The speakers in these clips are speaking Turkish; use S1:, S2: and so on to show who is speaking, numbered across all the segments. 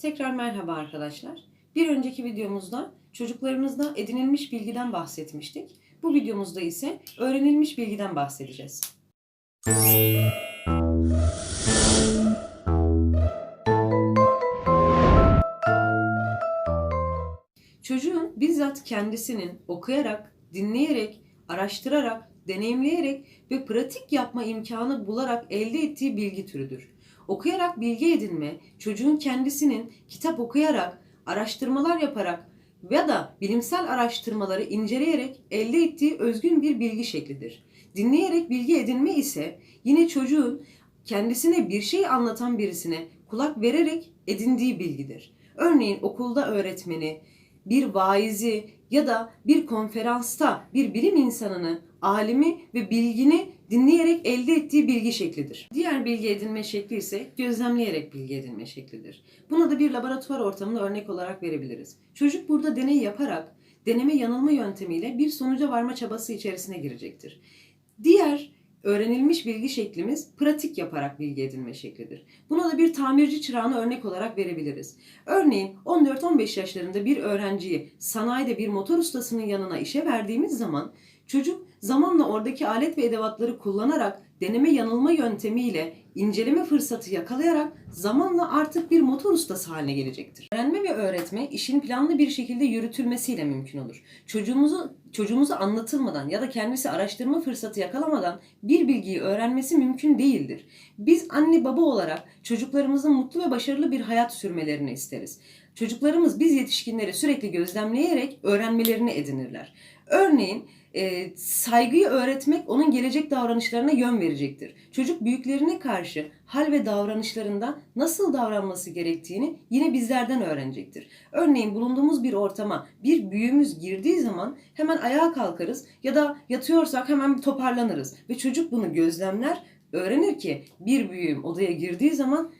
S1: Tekrar merhaba arkadaşlar. Bir önceki videomuzda çocuklarımızda edinilmiş bilgiden bahsetmiştik. Bu videomuzda ise öğrenilmiş bilgiden bahsedeceğiz. Çocuğun bizzat kendisinin okuyarak, dinleyerek, araştırarak, deneyimleyerek ve pratik yapma imkanı bularak elde ettiği bilgi türüdür. Okuyarak bilgi edinme, çocuğun kendisinin kitap okuyarak, araştırmalar yaparak ya da bilimsel araştırmaları inceleyerek elde ettiği özgün bir bilgi şeklidir. Dinleyerek bilgi edinme ise yine çocuğun kendisine bir şey anlatan birisine kulak vererek edindiği bilgidir. Örneğin okulda öğretmeni, bir vaizi ya da bir konferansta bir bilim insanını, alimi ve bilgini dinleyerek elde ettiği bilgi şeklidir. Diğer bilgi edinme şekli ise gözlemleyerek bilgi edinme şeklidir. Buna da bir laboratuvar ortamını örnek olarak verebiliriz. Çocuk burada deney yaparak deneme yanılma yöntemiyle bir sonuca varma çabası içerisine girecektir. Diğer öğrenilmiş bilgi şeklimiz pratik yaparak bilgi edinme şeklidir. Buna da bir tamirci çırağını örnek olarak verebiliriz. Örneğin 14-15 yaşlarında bir öğrenciyi sanayide bir motor ustasının yanına işe verdiğimiz zaman çocuk zamanla oradaki alet ve edevatları kullanarak deneme yanılma yöntemiyle inceleme fırsatı yakalayarak zamanla artık bir motor ustası haline gelecektir. Öğrenme ve öğretme işin planlı bir şekilde yürütülmesiyle mümkün olur. Çocuğumuzu çocuğumuza anlatılmadan ya da kendisi araştırma fırsatı yakalamadan bir bilgiyi öğrenmesi mümkün değildir. Biz anne baba olarak çocuklarımızın mutlu ve başarılı bir hayat sürmelerini isteriz. Çocuklarımız biz yetişkinleri sürekli gözlemleyerek öğrenmelerini edinirler. Örneğin e, saygıyı öğretmek onun gelecek davranışlarına yön verecektir. Çocuk büyüklerine karşı hal ve davranışlarında nasıl davranması gerektiğini yine bizlerden öğrenecektir. Örneğin bulunduğumuz bir ortama bir büyüğümüz girdiği zaman hemen ayağa kalkarız ya da yatıyorsak hemen toparlanırız ve çocuk bunu gözlemler, öğrenir ki bir büyüğüm odaya girdiği zaman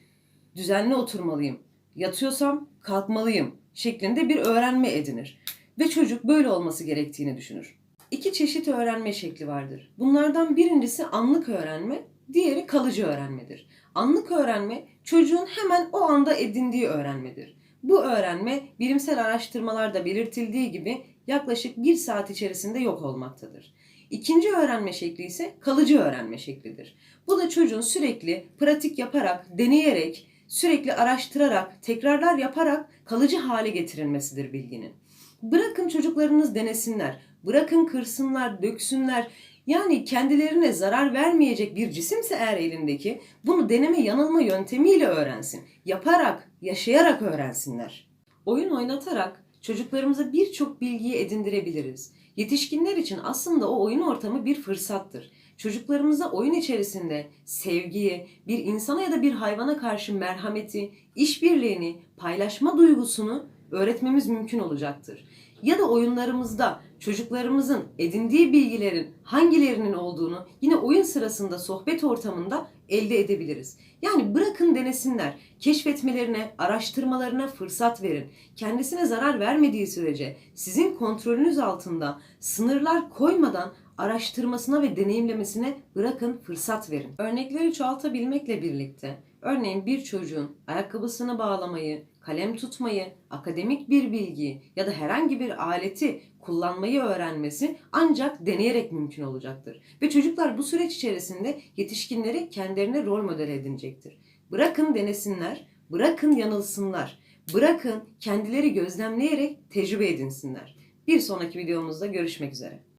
S1: düzenli oturmalıyım. Yatıyorsam kalkmalıyım şeklinde bir öğrenme edinir. Ve çocuk böyle olması gerektiğini düşünür. İki çeşit öğrenme şekli vardır. Bunlardan birincisi anlık öğrenme, diğeri kalıcı öğrenmedir. Anlık öğrenme çocuğun hemen o anda edindiği öğrenmedir. Bu öğrenme bilimsel araştırmalarda belirtildiği gibi yaklaşık bir saat içerisinde yok olmaktadır. İkinci öğrenme şekli ise kalıcı öğrenme şeklidir. Bu da çocuğun sürekli pratik yaparak, deneyerek, sürekli araştırarak, tekrarlar yaparak kalıcı hale getirilmesidir bilginin. Bırakın çocuklarınız denesinler, bırakın kırsınlar, döksünler. Yani kendilerine zarar vermeyecek bir cisimse eğer elindeki bunu deneme yanılma yöntemiyle öğrensin. Yaparak, yaşayarak öğrensinler. Oyun oynatarak çocuklarımıza birçok bilgiyi edindirebiliriz. Yetişkinler için aslında o oyun ortamı bir fırsattır. Çocuklarımıza oyun içerisinde sevgiyi, bir insana ya da bir hayvana karşı merhameti, işbirliğini, paylaşma duygusunu öğretmemiz mümkün olacaktır. Ya da oyunlarımızda çocuklarımızın edindiği bilgilerin hangilerinin olduğunu yine oyun sırasında sohbet ortamında elde edebiliriz. Yani bırakın denesinler, keşfetmelerine, araştırmalarına fırsat verin. Kendisine zarar vermediği sürece sizin kontrolünüz altında sınırlar koymadan araştırmasına ve deneyimlemesine bırakın fırsat verin. Örnekleri çoğaltabilmekle birlikte örneğin bir çocuğun ayakkabısını bağlamayı, kalem tutmayı, akademik bir bilgiyi ya da herhangi bir aleti kullanmayı öğrenmesi ancak deneyerek mümkün olacaktır. Ve çocuklar bu süreç içerisinde yetişkinleri kendilerine rol model edinecektir. Bırakın denesinler, bırakın yanılsınlar, bırakın kendileri gözlemleyerek tecrübe edinsinler. Bir sonraki videomuzda görüşmek üzere.